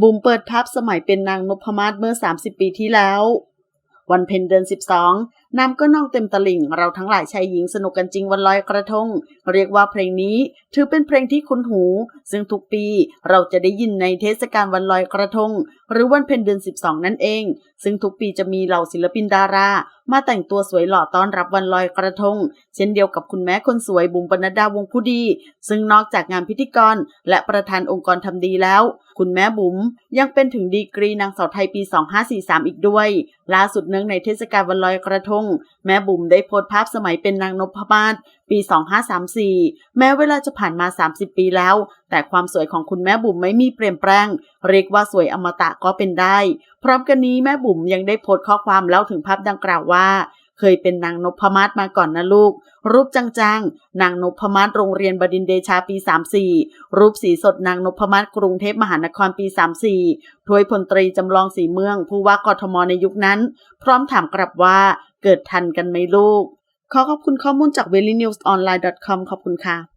บุ๋มเปิดภาพสมัยเป็นนางนพมาศเมื่อ 30 ปีที่แล้ว วันเพ็ญเดือน 12 น้ำก็นองเต็มตลิ่ง เราทั้งหลายชายหญิงสนุกกันจริงวันลอยกระทง เรียกว่าเพลงนี้ถือเป็นเพลงที่คุ้นหู ซึ่งทุกปีเราจะได้ยินในเทศกาลวันลอยกระทง หรือวันเพ็ญเดือน 12 นั่นเอง ซึ่งทุกปีจะมีเหล่าศิลปินดารา มาแต่งตัวสวยหล่อต้อนรับวันลอยกระทง เช่นเดียวกับคุณแม่คนสวยบุ๋มปนัดดาวงผู้ดี ซึ่งนอกจากงานพิธีกร และประธานองค์กรทำดีแล้ว คุณแม่บุ๋มยังเป็นถึงดีกรีนางสาวไทยปี 2543 อีกด้วย ล่าสุดเนื่องในเทศกาลวันลอยกระทง แม่บุ๋มได้โพสต์ภาพสมัยเป็นนางนพมาศปี 2534 แม้เวลาจะผ่านมา 30 ปีแล้ว แต่ความสวยของคุณแม่บุ๋มไม่มีเปลี่ยนแปลง เรียกว่าสวยอมตะก็เป็นได้ พร้อมกันนี้แม่บุ๋มยังได้โพสต์ข้อความเล่าถึงภาพดังกล่าวว่า เคยเป็นนางนพมาศมาก่อนนะลูก รูปจังๆ นางนพมาศโรงเรียนบดินเดชาปี 34 รูปสีสดนางนพมาศกรุงเทพมหานครปี 34ถ้วยพลตรีจำลองสีเมือง ผู้ว่ากทมในยุคนั้น พร้อมถามกลับว่าเกิดทันกันไหมลูก ขอขอบคุณข้อมูลจาก v e l y n e w s o n l i n e c o m ขอบคุณค่ะ